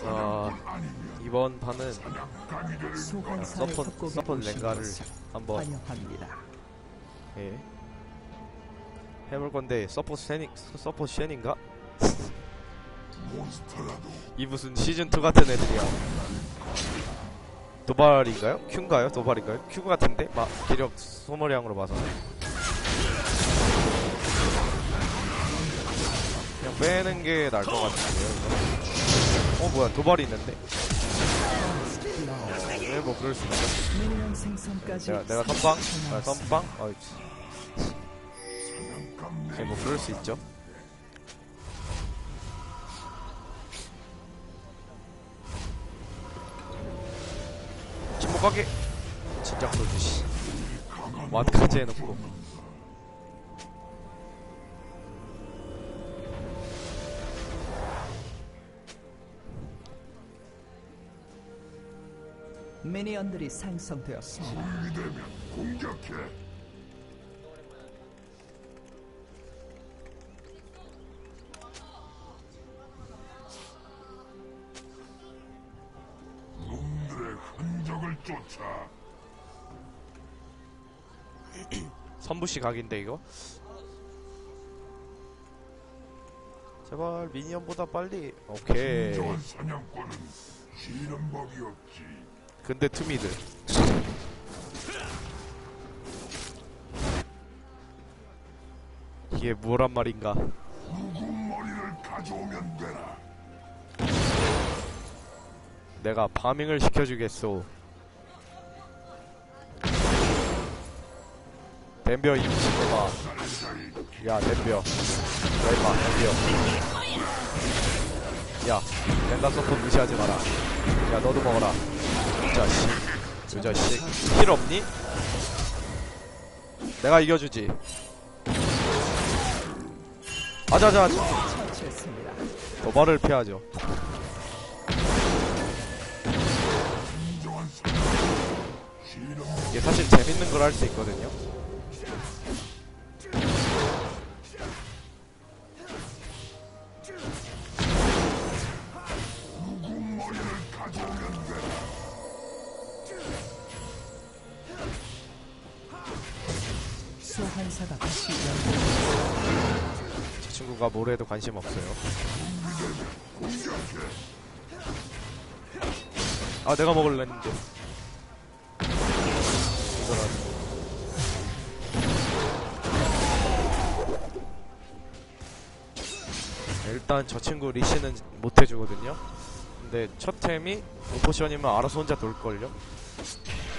자 이번 판은 서폿 오신 랭가를 한번. 예. 해볼 건데 서폿 쉐닝 서폿 쉐닝가? 이 무슨 시즌 2 같은 애들이야. 도발인가요? 큐인가요? 도발인가요? 큐 같은데? 막 기력 소모량으로 봐서. 그냥 빼는 게 나을 것 같은데요. 이거? 어 뭐야 도발이 있는데? 왜뭐 그럴 수 생성까지 내가 내가 선빵? 아, 선빵? 어이. 네, 뭐 그럴 수 있죠. 침묵하게 진짜 쏘주시 완까지 해놓고 미니언들이 생성되었습니다. 놈들의 흔적을 쫓아. 선부시 각인데 이거? 제발 미니언보다 빨리. 오케이. 진정한 사냥꾼은 쉬는 법이 없지 근데 투미드. 이게 뭐란 말인가? 내가 파밍을 시켜주겠소. 댐벼 이 미친놈아. 야 댐벼. 야 임마 댐벼. 야 렌다 서포 무시하지 마라. 야 너도 먹어라 이 자식 이 자식 힐 없니? 내가 이겨주지. 아자자. 도발을 피하죠. 이게 사실 재밌는 걸 할 수 있거든요 뭘 해도 관심 없어요. 아 내가 먹을래 했는데 일단 저 친구 리시는 못 해주거든요. 근데 첫 템이 오포션이면 알아서 혼자 돌걸요?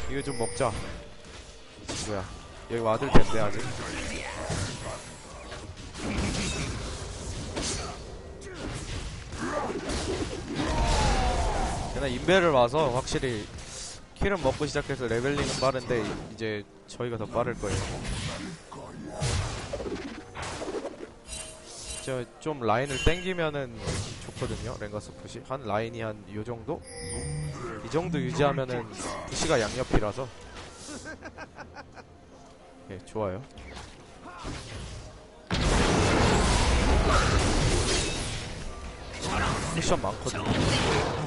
이거 좀 먹자. 이 친구야. 여기 와들 텐데 아직 그냥 인베를 와서 확실히 킬은 먹고 시작해서 레벨링은 빠른데 이제 저희가 더 빠를 거예요. 저좀 라인을 땡기면은 좋거든요. 랭가스 푸시 한 라인이 한 요 정도? 이 정도 유지하면은 푸시가 양옆이라서 예 좋아요. 미션 많거든요.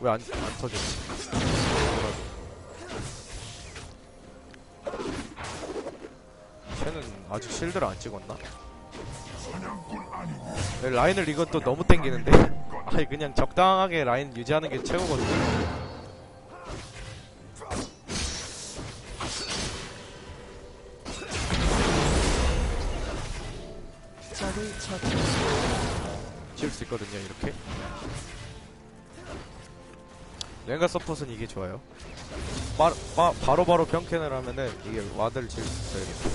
왜 안, 안 터졌지? 쟤는 아직 실드를 안 찍었나? 네, 라인을 또 너무 땡기는데? 아니 그냥 적당하게 라인 유지하는 게 처치. 지울 수 있거든요 이렇게. 랭가 서폿은 이게 좋아요. 바로바로 병캔을 하면은 이게 와드를 지을 수 있어요 이렇게.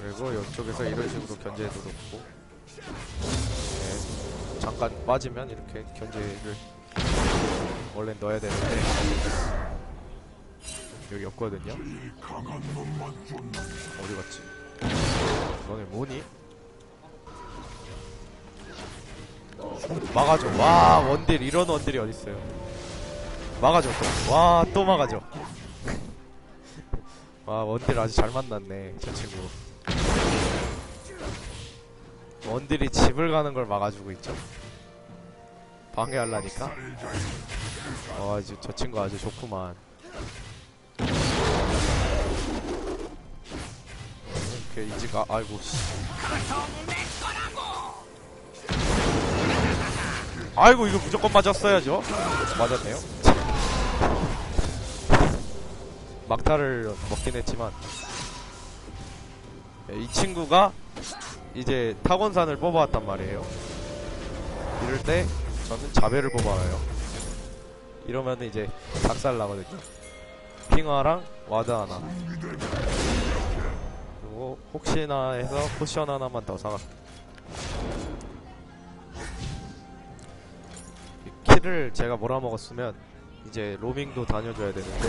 그리고 이쪽에서 이런 식으로 견제해도 좋고. 네, 잠깐 빠지면 이렇게 견제를 원래 넣어야 되는데. 여기 없거든요. 어디 갔지? 너네 뭐니? 막아줘. 와, 원딜, 이런 원딜이 어딨어요. 막아줘, 또. 와, 또 막아줘. 와, 원딜 아주 잘 만났네, 저 친구. 원딜이 집을 가는 걸 막아주고 있죠. 살자의 와, 이제 저 친구 아주 좋구만. 이렇게 이지가, 아이고, 씨. 아이고, 이거 무조건 맞았어야죠. 맞았네요. 막타를 먹긴 했지만. 예, 이 친구가 이제 타곤산을 뽑아왔단 말이에요. 이럴 때 저는 자배를 뽑아와요. 이러면 이제 작살 나거든요. 핑화랑 와드 하나. 그리고 혹시나 해서 포션 하나만 더 사가. 이 키를 제가 몰아먹었으면 이제 로밍도 다녀줘야 되는데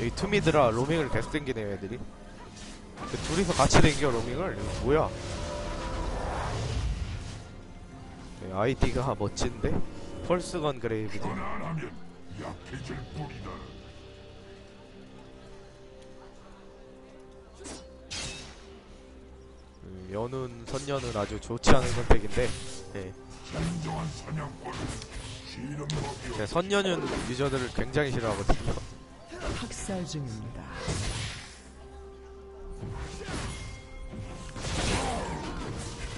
여기 투미드라 로밍을 계속 땡기네요 애들이. 그 둘이서 같이 땡겨 로밍을 이거 뭐야? 네, 아이디가 멋진데 펄스건 뿐이다. 음, 연운 선녀는 아주 좋지 않은 선택인데 네, 네, 선녀는 유저들을 굉장히 싫어하거든요. 학살 중입니다.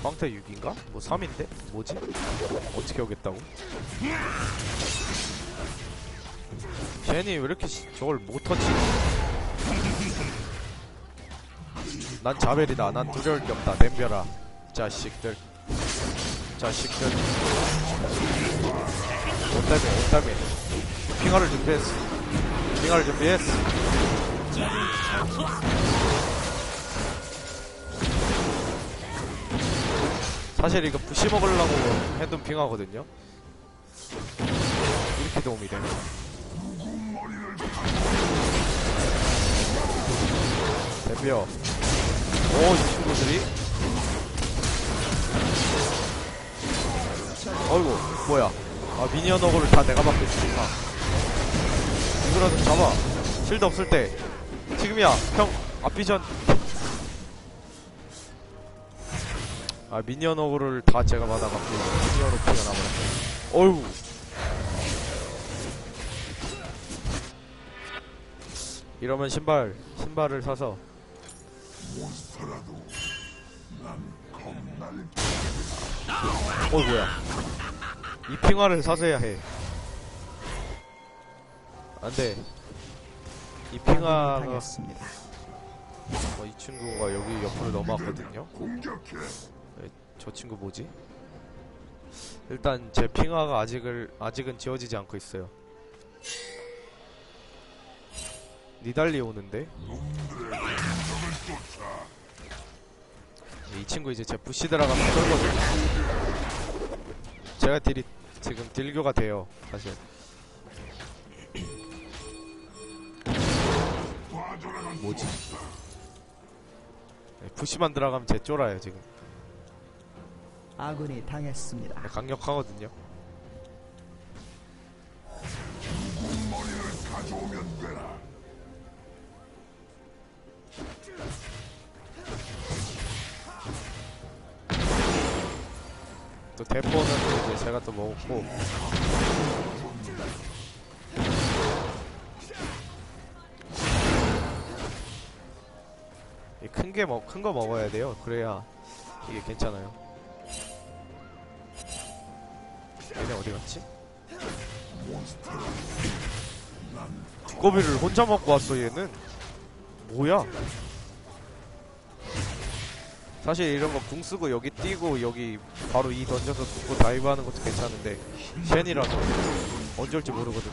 황태 6인가? 뭐 3인데? 뭐지? 어떻게 오겠다고? 쟤니 왜 이렇게 시- 저걸 못 터치? 난 자벨이다. 난 두려울 게 없다. 댐벼라. 자식들. 자식들. 온다며, 온다며. 핑화를 준비했어. 핑화를 준비했어. 사실 이거 부시 먹으려고 해둔 핑하거든요. 이렇게 도움이 되네. 덤벼. 오, 이 친구들이. 어이구, 뭐야. 아, 미니언 어그를 다 내가 받고 있으니까. 이거라도 잡아. 실드 없을 때. 지금이야, 형. 앞비전. 아, 미니언 어그를 다 제가 받아갖고, 미니언 오프가 나버렸네. 어이구. 이러면 신발, 신발을 사서, 몬스터라도 난 겁날 어, 뭐야. 이 핑화를 사서 해야 해. 안 돼. 이 핑화가. 어, 이 친구가 여기 옆으로 넘어왔거든요. 저 친구 뭐지? 일단 제 핑화가 아직을 아직은 지워지지 않고 있어요. 니달리 오는데 쫓아. 이 친구 이제 제 부시 들어가면 쏠거든요. 제가 딜이 지금 딜교가 돼요, 사실. 뭐지? 네, 부시만 들어가면 제 쫄아요 지금. 아군이 당했습니다. 네, 강력하거든요. 제 제가 또 먹었고 큰게 먹, 큰 거 먹어야 돼요. 그래야 이게 괜찮아요. 얘네 어디 갔지? 두꺼비를 혼자 먹고 왔어 얘는. 뭐야? 사실 이런 거 궁 쓰고 여기 뛰고 여기 바로 이 던져서 죽고 다이브 하는 것도 괜찮은데 쉔이라서 언제 올지 모르거든요.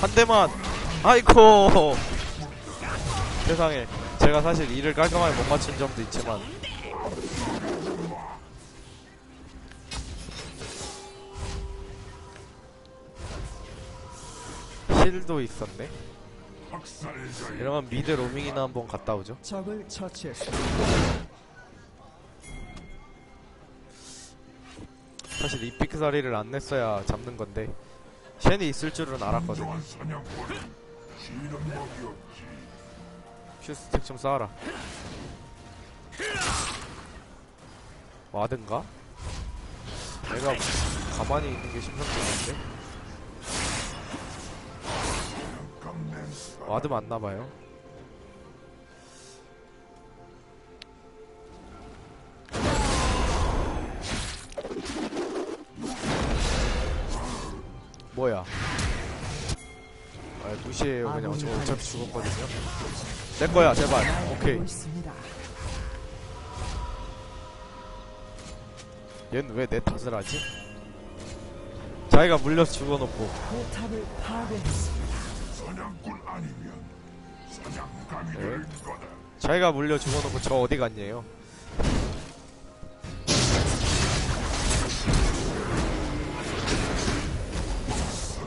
한 대만. 아이코 세상에. 제가 사실 일을 깔끔하게 못 맞춘 점도 있지만 실도 있었네 이러면 미드 로밍이나 한번 갔다 오죠 적을 처치했습니다. 사실 이 픽사리를 안 냈어야 잡는 건데 쉔이 있을 줄은 알았거든 진정한 사냥꾼은 쉬는 법이 없지. 큐스택 좀 쌓아라 와든가? 내가 가만히 있는 게 심상치 않은데? 와드 맞나봐요. 뭐야? 아 무시해요 그냥 저 어차피 죽었거든요. 내 거야 제발. 오케이. 얘는 왜 내 탓을 하지? 자기가 물려서 죽어놓고 자기가 물려 죽어놓고 저 어디 갔냐요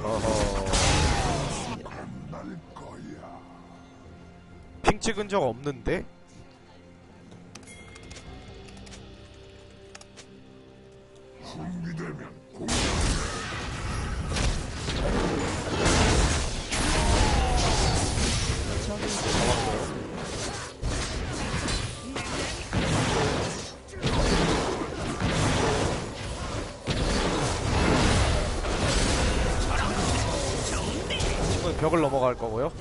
어허. 핑 찍은 적 없는데? 준비되면 벽을 넘어갈 거고요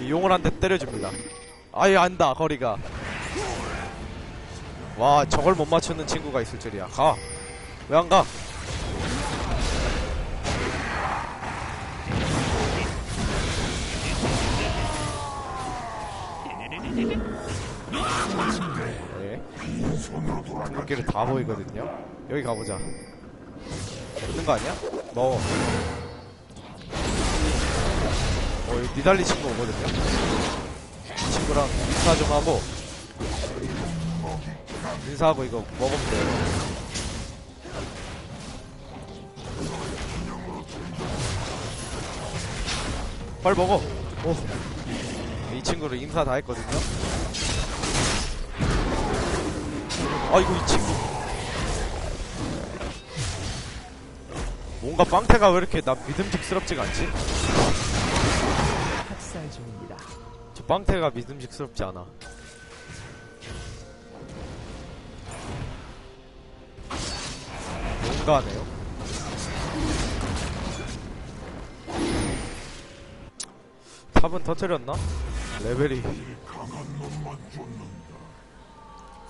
이 용을 한 대 때려줍니다 아예 안다 거리가 와 저걸 못 맞추는 친구가 있을 줄이야 가 왜 안 가? 네. 궁극기를 다 보이거든요. 여기 가보자. 있는 거 아니야? 먹어. 어, 여기 니달리 친구 오거든요. 이 친구랑 인사 좀 하고, 인사하고 이거 먹으면 돼요. 빨리 먹어. 오. 이 친구를 인사 다 했거든요. 아이고 이 친구 뭔가 빵태가 왜 이렇게 난 믿음직스럽지가 않지? 저 빵태가 믿음직스럽지 않아 뭔가 하네요 탑은 터트렸나? 레벨이.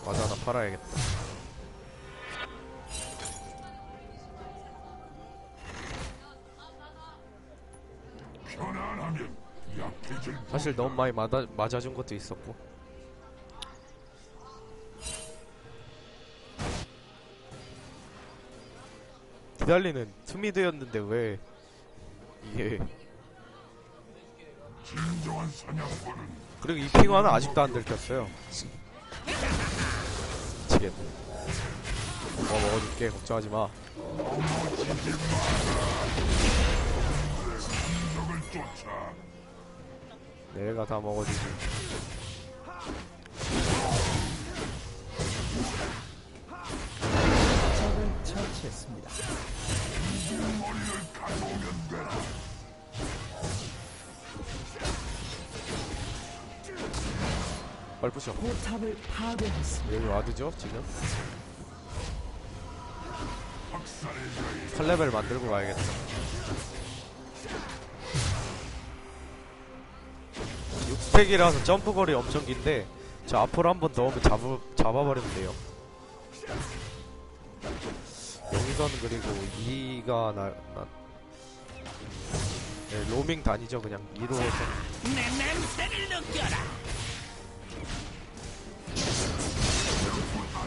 맞아 나 팔아야겠다 편안하면 사실 너무 많이 맞아, 맞아준 것도 있었고. 기달리는 투미드였는데 왜 이게 그리고 이 핑화는 아직도 안 들켰어요. 미치겠네. 뭐 먹어줄게 걱정하지마. 쫓아. 내가 다 먹어주지 적을 처치했습니다. 빨리 부셔 포탑을 파괴했습니다. 여기 와드죠 지금 학살의 자의 8레벨 만들고 가야겠다. 6스택이라서 점프 거리 엄청 긴데 저 앞으로 한 번 넣으면 잡을, 잡아버리면 돼요. 여기서는 그리고 2가 나, 나 네, 로밍 다니죠 그냥 2로 해서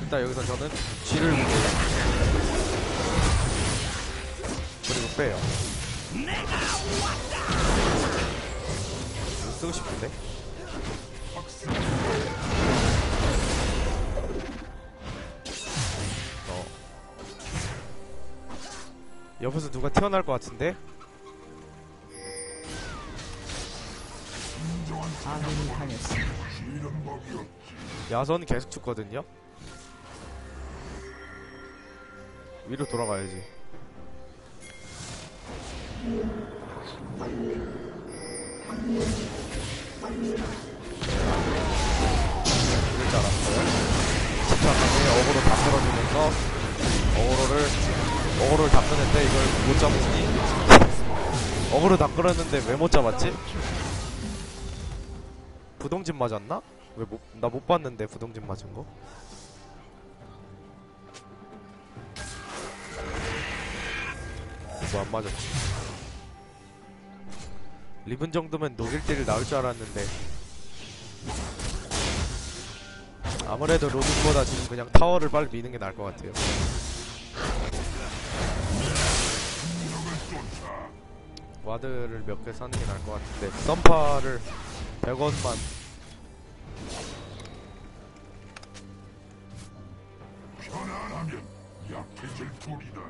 일단 여기서 저는 G를 누릅니다. 그리고 빼요. 쓰고 싶은데? 어. 옆에서 누가 튀어나올 것 같은데? 아군이 당했습니다. 야선 계속 죽거든요? 위로 돌아가야지. 이럴 줄 알았어요. 침착하게 어그로 다 끌어주면서 어그로를 어그로를 다 끄는데 이걸 못 잡으니 어그로 다 끌었는데 왜 못 잡았지? 부동진 맞았나? 왜 못 나 못 봤는데 부동진 맞은 거? 뭐 안 맞았지? 리븐 정도면 녹일 딜 나올 줄 알았는데 아무래도 로딩보다 지금 그냥 타워를 빨리 미는 게 나을 것 같아요. 와드를 몇 개 사는 게 나을 것 같은데 썸파를 100원만 편안하면 약해질 뿐이다.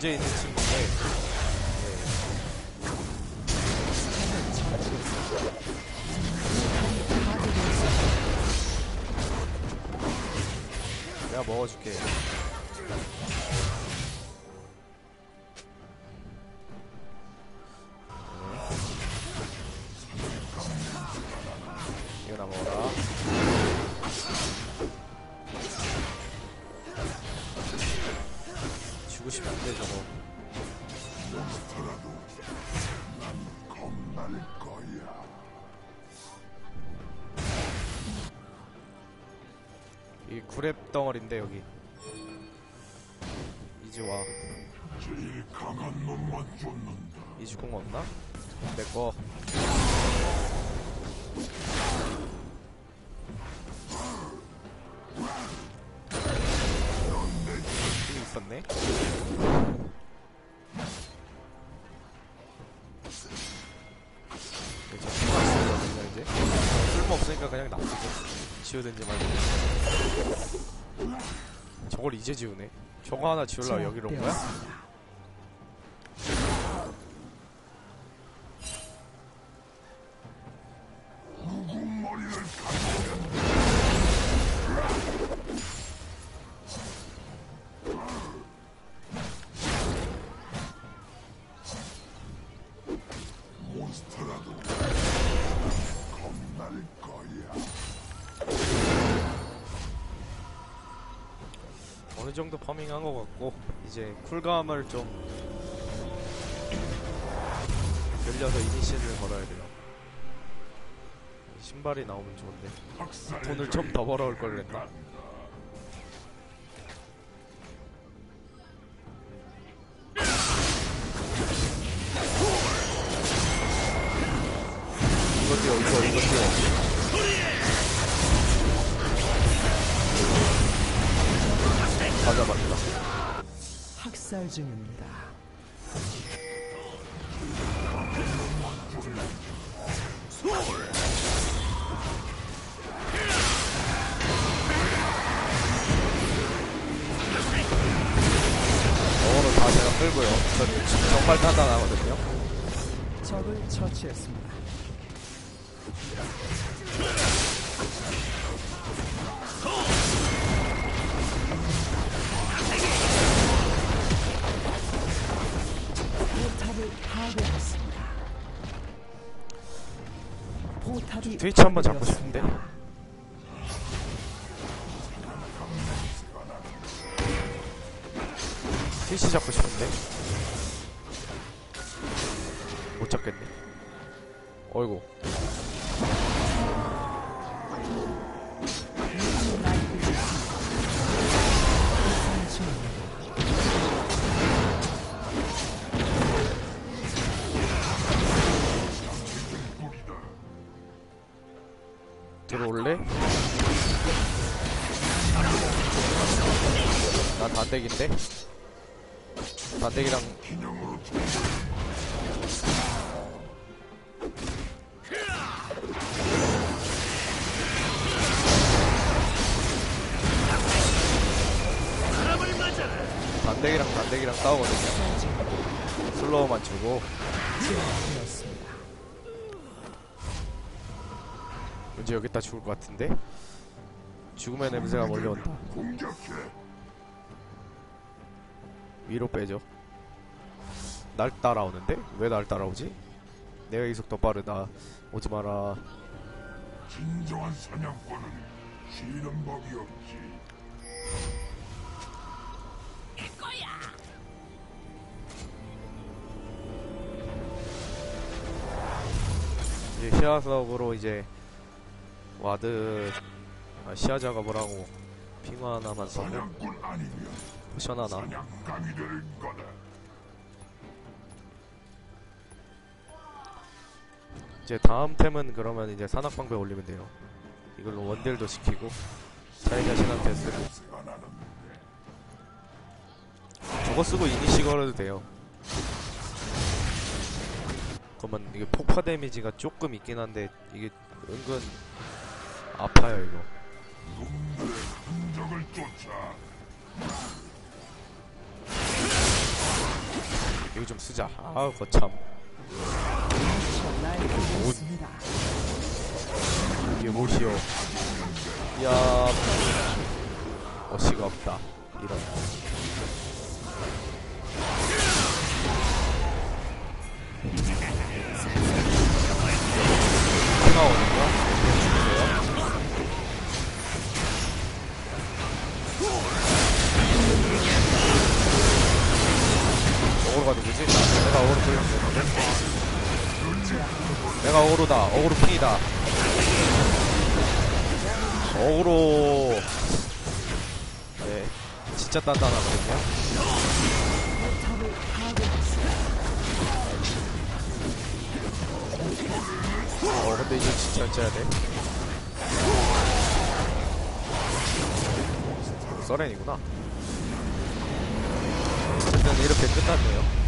저 문제 있는 친구인데 네. 내가 먹어줄게. 싶은데 저거. 이 구랩 덩어리인데 여기. 이제 와. 제일 강한 놈만 쫓는다. 이주공 없나? 내 거. 여기 있었네. 지우든지 말고. 저걸 이제 지우네. 저거 하나 지우려고 여기로 온 거야? 이제 쿨감을 좀 늘려서 이니시를 걸어야 돼요. 신발이 나오면 좋은데 돈을 좀 더 벌어올 걸 그랬나? 학살 중입니다. 영어로 다 제가 끌고요 저 정말 단단하거든요 적을 처치했습니다. 파괴했습니다. 포탑이 트위치 한번 잡고 파괴되었습니다. 싶은데 단대기인데? 단대기랑 기념으로 단대기랑 단대기랑 싸우거든요 슬로우만 주고 왠지 여기다 죽을 것 같은데? 죽음의 냄새가 몰려온다. 공격해. 위로 빼죠. 날 따라오는데? 왜 날 따라오지? 내가 이속 더 빠르다. 오지 마라. 진정한 사냥꾼은 쉬는 법이 없지. 이제 시야 사업으로 이제 와드 아, 시야 작업을 하고 핑화 하나만 써고 포션 하나. 이제 다음 템은 그러면 이제 산악방배 올리면 돼요. 이걸로 원딜도 시키고 자기 자신한테 쓰고 저거 쓰고 이니시 걸어도 돼요. 그러면 이게 폭파 데미지가 조금 있긴 한데 이게 은근 아파요 이거. 이거 좀 쓰자. 아우 거참. 날뛰었습니다. 이게 무엇이오 이야. 어시가 없다. 이런. 오 어그로다. 어그로 핑이다. 어그로. 네. 진짜 단단하거든요. 어 근데 이제 진짜 짜야 돼. 서렌이구나. 어쨌든 이렇게 끝났네요.